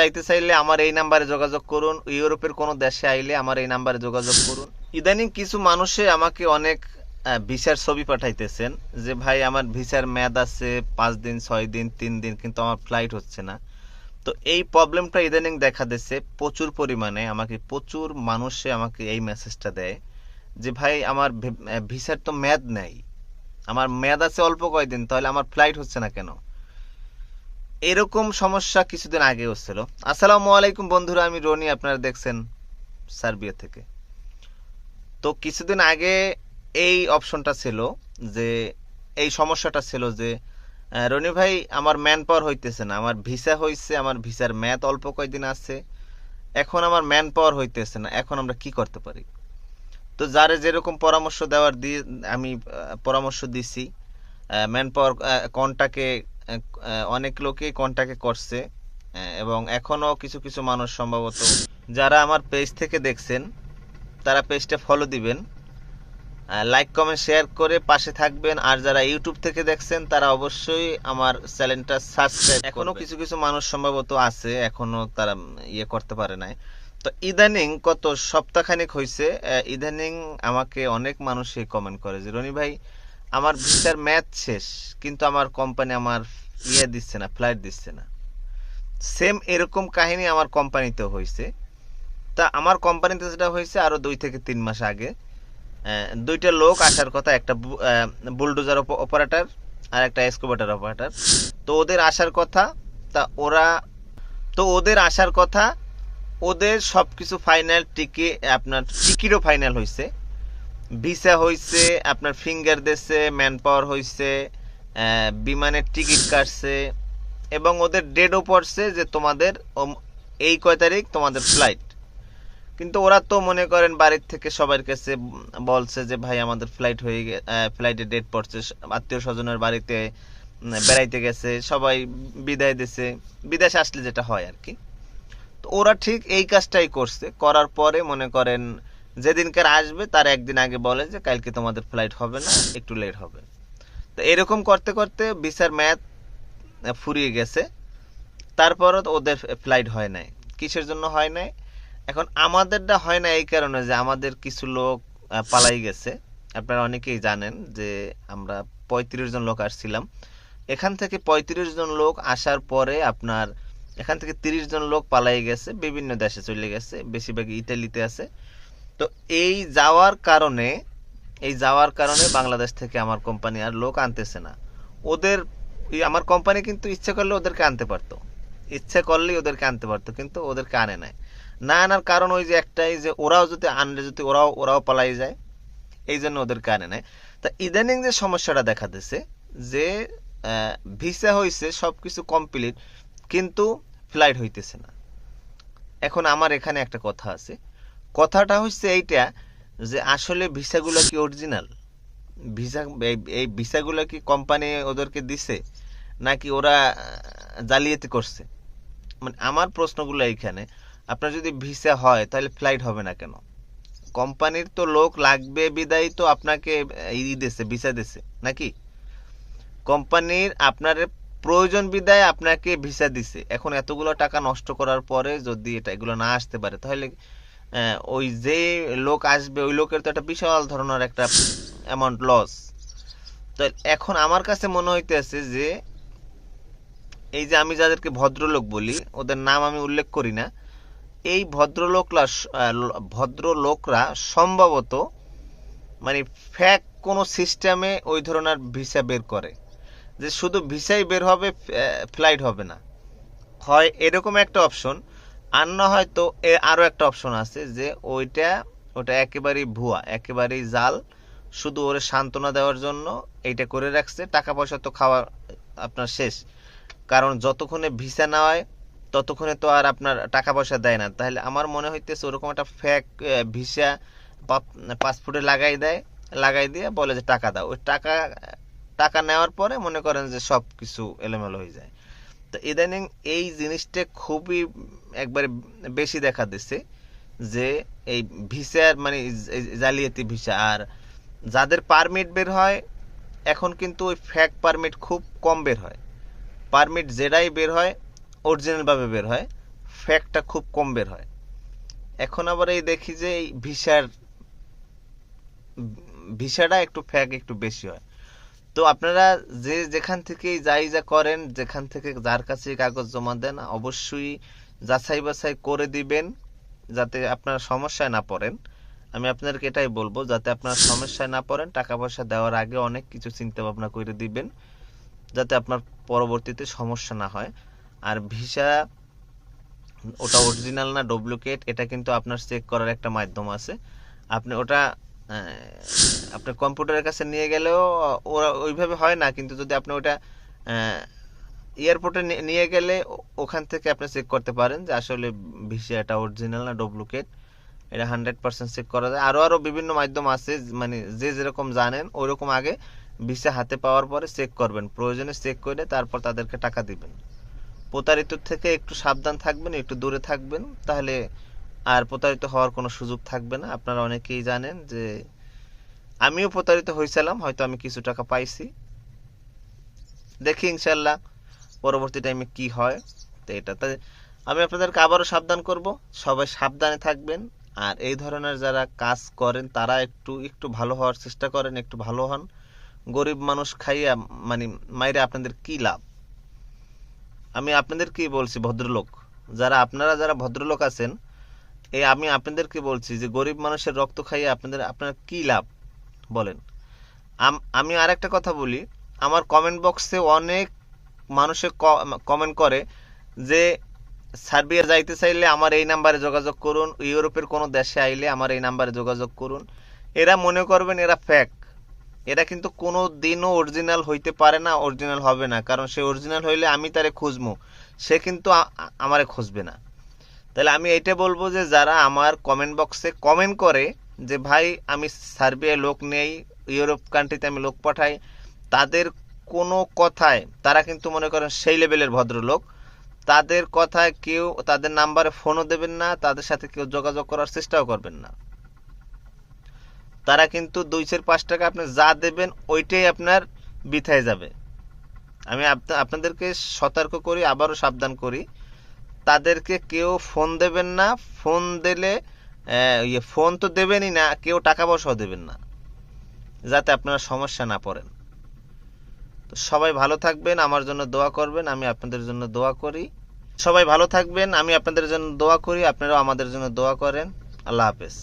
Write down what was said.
যাইতে চাইলে আমার এই নাম্বারে যোগাযোগ করুন। ইউরোপের কোনো দেশে আইলে আমার এই নাম্বারে যোগাযোগ করুন। ইদানিং কিছু মানুষে আমাকে অনেক ভিসার ছবি পাঠাইতেছেন যে, ভাই, আমার ভিসার মেয়াদ আছে পাঁচ দিন, ছয় দিন, তিন দিন, কিন্তু আমার ফ্লাইট হচ্ছে না। তো এই প্রবলেমটা ইদানিং দেখা দিচ্ছে প্রচুর পরিমাণে। আমাকে প্রচুর মানুষে আমাকে এই মেসেজটা দেয় যে, ভাই, আমার ভিসার তো মেয়াদ নেই। আমার মেয়াদ আছে অল্প কয়দিন, তাহলে আমার ফ্লাইট হচ্ছে না কেন? এরকম সমস্যা কিছুদিন আগে হচ্ছিল। আসসালামু আলাইকুম বন্ধুরা, আমি রনি, আপনারা দেখছেন সার্বিয়া থেকে। তো কিছুদিন আগে এই অপশনটা ছিল যে, এই সমস্যাটা ছিল যে রনি ভাই, আমার ম্যান পাওয়ার হইতেছে না। আমার ভিসা হইছে, আমার ভিসার ম্যাথ অল্প কয়দিন আছে। এখন আমার ম্যান পাওয়ার হইতেছে না। এখন আমরা কি করতে পারি? তো যারে যেরকম পরামর্শ দেওয়ার দিয়ে আমি পরামর্শ দিছি ম্যান পাওয়ার কন্টাকে অনেক লোকই কন্টাকে করছে এবং এখনও কিছু কিছু মানুষ সম্ভবত যারা আমার পেজ থেকে দেখছেন তারা পেজটা ফলো দিবেন লাইক কমেন্ট শেয়ার করে পাশে থাকবেন আর যারা ইউটিউব থেকে দেখছেন তারা অবশ্যই আমার চ্যানেলটা সাবস্ক্রাইব এখনও কিছু কিছু মানুষ সম্ভবত আছে এখনও তারা ইয়ে করতে পারে নাই। তো ইদানিং কত সপ্তাহখানেক হয়েছে ইদানিং আমাকে অনেক মানুষই কমেন্ট করে যে রনি ভাই আমার ভিসার ম্যাচ শেষ, কিন্তু আমার কোম্পানি আমার ইয়ে দিচ্ছে না ফ্লাইট দিচ্ছে না। সেম এরকম কাহিনী আমার কোম্পানিতে হয়েছে তা আমার কোম্পানিতে যেটা হয়েছে আরও দুই থেকে তিন মাস আগে দুইটা লোক আসার কথা, একটা বুলডোজার অপারেটার আর একটা এসকোভেটার অপারেটার তো ওদের আসার কথা, তা ওরা, তো ওদের আসার কথা, ওদের সব কিছু ফাইনাল টিকে, আপনার টিকিটও ফাইনাল হয়েছে ভিসা হয়েছে আপনার ফিঙ্গার দিয়েছে ম্যান পাওয়ার হয়েছে বিমানের টিকিট কাটছে, এবং ওদের ডেটও পড়ছে যে তোমাদের এই কয় তারিখ তোমাদের ফ্লাইট কিন্তু ওরা তো মনে করেন বাড়ির থেকে সবার কাছে বলছে যে, ভাই, আমাদের ফ্লাইট হয়ে ফ্লাইটের ডেট পড়ছে, আত্মীয় স্বজনের বাড়িতে বেড়াইতে গেছে, সবাই বিদায় দিছে, বিদেশ আসলে যেটা হয় আর কি। তো ওরা ঠিক এই কাজটাই করছে, করার পরে মনে করেন যেদিনকার আসবে, তার একদিন আগে বলে যে, কালকে তোমাদের ফ্লাইট হবে না, একটু লেট হবে। তো এরকম করতে করতে ভিসার ম্যাথ ফুরিয়ে গেছে। তারপরও ওদের ফ্লাইট হয় নাই। কিসের জন্য হয় নাই? এখন আমাদেরটা হয় না এই কারণে যে, আমাদের কিছু লোক পালাই গেছে। আপনারা অনেকেই জানেন যে, আমরা পঁয়ত্রিশ জন লোক আসছিলাম। এখান থেকে পঁয়ত্রিশ জন লোক আসার পরে আপনার, এখান থেকে তিরিশ জন লোক পালাই গেছে, বিভিন্ন দেশে চলে গেছে বেশিরভাগ ইতালিতে আছে। তো এই যাওয়ার কারণে, এই যাওয়ার কারণে বাংলাদেশ থেকে আমার কোম্পানি আর লোক আনতেছে না। ওদের, আমার কোম্পানি কিন্তু ইচ্ছে করলে ওদেরকে আনতে পারতো। ইচ্ছে করলেই ওদেরকে আনতে পারতো, কিন্তু ওদেরকে আনে নাই। না আনার কারণ ওই যে একটাই যে ওরাও যদি আনলে, যদি ওরাও ওরাও পালাই যায়, এই জন্য ওদেরকে আনে নাই। তা ইদানিং যে সমস্যাটা দেখা দিছে, যে ভিসা হয়েছে সবকিছু কমপ্লিট কিন্তু ফ্লাইট হইতেছে না। এখন আমার এখানে একটা কথা আছে। কথাটা হচ্ছে এইটা যে আসলে ভিসাগুলো কি অরিজিনাল ভিসা, এই- ভিসাগুলো কি কোম্পানি ওদেরকে দিছে? নাকি ওরা জালিয়াতি করছে? মানে আমার প্রশ্নগুলো এইখানে, আপনার যদি ভিসা হয় তাহলে ফ্লাইট হবে না কেন? কোম্পানির তো লোক লাগবে, বিদায় তো আপনাকে ই দিছে, ভিসা দিছে, নাকি? কোম্পানির আপনার প্রয়োজন বিদায় আপনাকে ভিসা দিছে। এখন এতগুলো টাকা নষ্ট করার পরে যদি এটা, এগুলো না আসতে পারে, তাহলে ওই যে লোক আসবে, ওই লোকের তো একটা বিশাল ধরনের একটা অ্যামাউন্ট লস তো এখন আমার কাছে মনে হইতেছে যে, এই যে আমি যাদেরকে ভদ্রলোক বলি, ওদের নাম আমি উল্লেখ করি না, এই ভদ্রলোকরা ভদ্রলোকরা সম্ভবত মানে ফ্যাক কোনো সিস্টেমে ওই ধরনের ভিসা বের করে। যে শুধু ভিসাই বের হবে ফ্লাইট হবে না। হয় এরকম একটা অপশন আর না হয়তো এ আরও একটা অপশন আছে যে ওইটা, ওটা একেবারেই ভুয়া, একেবারেই জাল। শুধু ওরে সান্ত্বনা দেওয়ার জন্য এইটা করে রাখছে। টাকা পয়সা তো খাওয়া আপনার শেষ। কারণ যতক্ষণে ভিসা না হয়, ততক্ষণে তো আর আপনার টাকা পয়সা দেয় না। তাহলে আমার মনে হইতেছে ওরকম একটা ফ্যাক ভিসা পাসপোর্টে লাগাই দেয়, লাগাই দিয়ে বলে যে টাকা দাও। ওই টাকা টাকা নেওয়ার পরে মনে করেন যে সব কিছু এলোমেলো হয়ে যায়। তো ইদানিং এই জিনিসটা খুবই একবারে বেশি দেখা দিচ্ছে যে এই ভিসার মানে জালিয়াতি ভিসা। আর যাদের পারমিট বের হয়, এখন কিন্তু ওই ফ্যাক পারমিট খুব কম বের হয়। পারমিট যেটাই বের হয় অরিজিনালভাবে বের হয় ফ্যাকটা খুব কম বের হয়। এখন আবার এই দেখি যে এই ভিসার, ভিসাটা একটু ফ্যাক একটু বেশি হয়। তো আপনারা যে যেখান থেকেই যাই যা করেন, যেখান থেকে যার কাছে কাগজ জমা দেন, অবশ্যই যাচাই বাছাই করে দিবেন যাতে আপনারা সমস্যায় না পড়েন। আমি আপনাদেরকে এটাই বলব, যাতে আপনারা সমস্যায় না পড়েন টাকা পয়সা দেওয়ার আগে অনেক কিছু চিন্তা ভাবনা করে দিবেন, যাতে আপনার পরবর্তীতে সমস্যা না হয়। আর ভিসা, ওটা অরিজিনাল না ডুপ্লিকেট এটা কিন্তু আপনার চেক করার একটা মাধ্যম আছে। আপনি ওটা আহ, আপনার কম্পিউটারের কাছে নিয়ে গেলেও ওরা ওইভাবে হয় না কিন্তু যদি আপনি ওটা এয়ারপোর্টে নিয়ে গেলে ওখান থেকে আপনি চেক করতে পারেন যে আসলে ভিসা এটা অরিজিনাল না ডুপ্লিকেট এটা হান্ড্রেড পার্সেন্ট চেক করা যায়। আরও আরও বিভিন্ন মাধ্যম আছে মানে যে যেরকম জানেন ওইরকম আগে ভিসা হাতে পাওয়ার পরে চেক করবেন। প্রয়োজনে চেক করে তারপর তাদেরকে টাকা দিবেন। প্রতারিত থেকে একটু সাবধান থাকবেন একটু দূরে থাকবেন তাহলে আর প্রতারিত হওয়ার কোনো সুযোগ থাকবে না। আপনারা অনেকেই জানেন যে আমিও প্রতারিত হয়েছিলাম হয়তো আমি কিছু টাকা পাইছি। দেখি ইনশাল্লাহ পরবর্তী টাইমে কি হয় তো এটা। তাই আমি আপনাদেরকে আবারও সাবধান করব, সবাই সাবধানে থাকবেন। আর এই ধরনের যারা কাজ করেন, তারা একটু একটু ভালো হওয়ার চেষ্টা করেন, একটু ভালো হন। গরিব মানুষ খাইয়া মানে মাইরে আপনাদের কি লাভ? আমি আপনাদের কি বলছি, ভদ্রলোক। যারা, আপনারা যারা ভদ্রলোক আছেন এই আমি আপনাদেরকে বলছি যে গরিব মানুষের রক্ত খাইয়ে আপনাদের, আপনার কি লাভ? বলেন। আম- আমি আরেকটা কথা বলি। আমার কমেন্ট বক্সে অনেক মানুষে কমেন্ট করে যে, সার্বিয়া যাইতে চাইলে আমার এই নাম্বারে যোগাযোগ করুন, ইউরোপের কোনো দেশে আইলে আমার এই নাম্বারে যোগাযোগ করুন। এরা মনে করবেন এরা ফ্যাক এরা কিন্তু কোনো দিনও অরিজিনাল হইতে পারে না অরিজিনাল হবে না। কারণ সে অরিজিনাল হইলে আমি তারে খুঁজবো সে কিন্তু আমারে খুঁজবে না। তাহলে আমি এটা বলব যে যারা আমার কমেন্ট বক্সে কমেন্ট করে যে, ভাই, আমি সার্বিয়ায় লোক নেই, ইউরোপ কান্ট্রিতে আমি লোক পাঠাই। তাদের কোনো কথায়, তারা কিন্তু মনে করেন সেই লেভেলের ভদ্রলোক। তাদের কথায় কেউ, তাদের নাম্বারে ফোনও দেবেন না, তাদের সাথে কেউ যোগাযোগ করার চেষ্টাও করবেন না। তারা কিন্তু দুই চার পাঁচ টাকা আপনি যা দেবেন, ওইটাই আপনার বিথায় যাবে। আমি আপ- আপনাদেরকে সতর্ক করি, আবারও সাবধান করি। তাদেরকে কেউ ফোন দেবেন না। ফোন দিলে ইয়ে ফোন তো দেবেনই না, কেউ টাকা পয়সাও দেবেন না, যাতে আপনারা সমস্যা না পড়েন। তো সবাই ভালো থাকবেন, আমার জন্য দোয়া করবেন, আমি আপনাদের জন্য দোয়া করি। সবাই ভালো থাকবেন, আমি আপনাদের জন্য দোয়া করি, আপনারাও আমাদের জন্য দোয়া করেন। আল্লাহ হাফেজ।